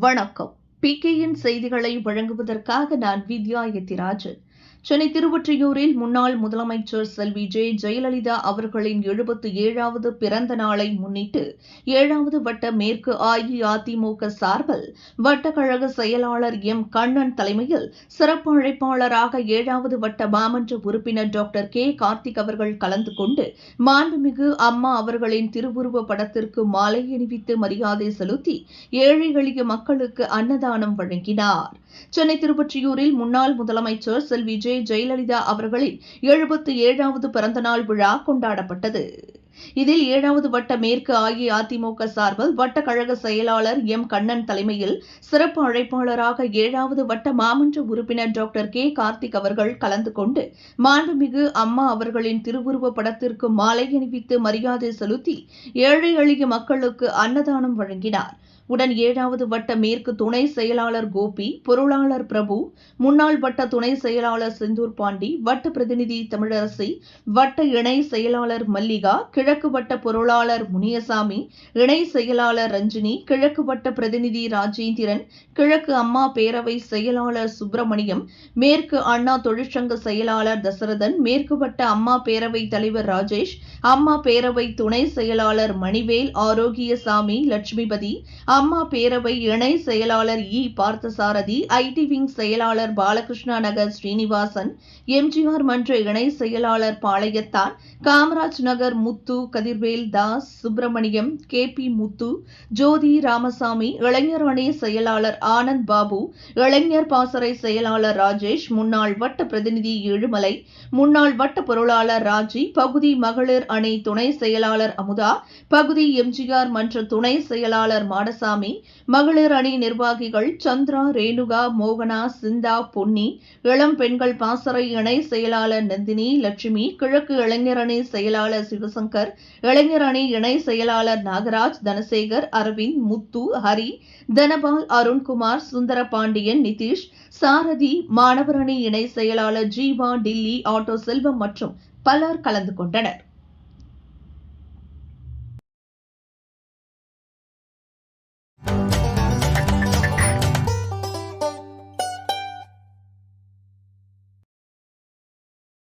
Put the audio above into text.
வணக்கம். பி பிகேயின் செய்திகளை வழங்குவதற்காக நான் வித்யா எத்திராஜன். சென்னை திருவொற்றியூரில் முன்னாள் முதலமைச்சர் செல்வி ஜே ஜெயலலிதா அவர்களின் எழுபத்து ஏழாவது பிறந்த நாளை முன்னிட்டு ஏழாவது வட்ட மேற்கு அஇஅதிமுக சார்பில் வட்டக்கழக செயலாளர் எம் கண்ணன் தலைமையில் சிறப்பு அழைப்பாளராக ஏழாவது வட்ட மாமன்ற உறுப்பினர் டாக்டர் கே கார்த்திக் அவர்கள் கலந்து கொண்டு மாண்புமிகு அம்மா அவர்களின் திருவுருவ படத்திற்கு மாலை அணிவித்து மரியாதை செலுத்தி ஏழை எளிய மக்களுக்கு அன்னதானம் வழங்கினார். சென்னை திருவொற்றியூரில் முன்னாள் முதலமைச்சர் செல்வி ஜெ ஜெயலலிதா அவர்களின் எழுபத்தி ஏழாவது பிறந்தநாள் விழா கொண்டாடப்பட்டது. இதில் ஏழாவது வட்ட மேற்கு அஇஅதிமுக சார்பில் வட்ட கழக செயலாளர் எம் கண்ணன் தலைமையில் சிறப்பு அழைப்பாளராக ஏழாவது வட்ட மாமன்ற உறுப்பினர் டாக்டர் கே கார்த்திக் அவர்கள் கலந்து கொண்டு மாண்புமிகு அம்மா அவர்களின் திருவுருவ படத்திற்கு மாலை அணிவித்து மரியாதை செலுத்தி ஏழை எளிய மக்களுக்கு அன்னதானம் வழங்கினார். உடன் ஏழாவது வட்ட மேற்கு துணை செயலாளர் கோபி பொருளாளர் பிரபு முன்னாள் வட்ட துணை செயலாளர் செந்தூர் பாண்டி வட்ட பிரதிநிதி தமிழரசி வட்ட இணை செயலாளர் மல்லிகா கிழ கிழக்கு வட்ட பொருளாளர் முனியசாமி இணை செயலாளர் ரஞ்சினி கிழக்கு வட்ட பிரதிநிதி ராஜேந்திரன் கிழக்கு அம்மா பேரவை செயலாளர் சுப்பிரமணியம் மேற்கு அண்ணா தொழிற்சங்க செயலாளர் தசரதன் மேற்கு வட்ட அம்மா பேரவை தலைவர் ராஜேஷ் அம்மா பேரவை துணை செயலாளர் மணிவேல் ஆரோக்கியசாமி லட்சுமிபதி அம்மா பேரவை இணை செயலாளர் இ. பார்த்தசாரதி ஐடி விங் செயலாளர் பாலகிருஷ்ணா நகர் ஸ்ரீனிவாசன் எம்ஜிஆர் மன்ற இணை செயலாளர் பாளையத்தான் காமராஜ் நகர் முத்து கதிர்வேல் தாஸ் சுப்பிரமணியம் கே பி முத்து ஜோதி ராமசாமி இளைஞர் அணி செயலாளர் ஆனந்த் பாபு இளைஞர் பாசறை செயலாளர் ராஜேஷ் முன்னாள் வட்ட பிரதிநிதி ஏழுமலை முன்னாள் வட்ட பொருளாளர் ராஜி பகுதி மகளிர் அணி துணை செயலாளர் அமுதா பகுதி எம்ஜிஆர் மன்ற துணை செயலாளர் மாடசாமி மகளிர் அணி நிர்வாகிகள் சந்திரா ரேணுகா மோகனா சிந்தா பொன்னி இளம் பெண்கள் பாசறை இணை செயலாளர் நந்தினி லட்சுமி கிழக்கு இளைஞர் அணி செயலாளர் சிவசங்கர் இளைஞர் அணி இணை செயலாளர் நாகராஜ் தனசேகர் அரவிந்த் முத்து ஹரி தனபால் அருண்குமார் சுந்தர பாண்டியன் நிதிஷ் சாரதி மாணவர் அணி இணை செயலாளர் ஜீவா டில்லி ஆட்டோ செல்வம் மற்றும் பலர் கலந்து கொண்டனர்.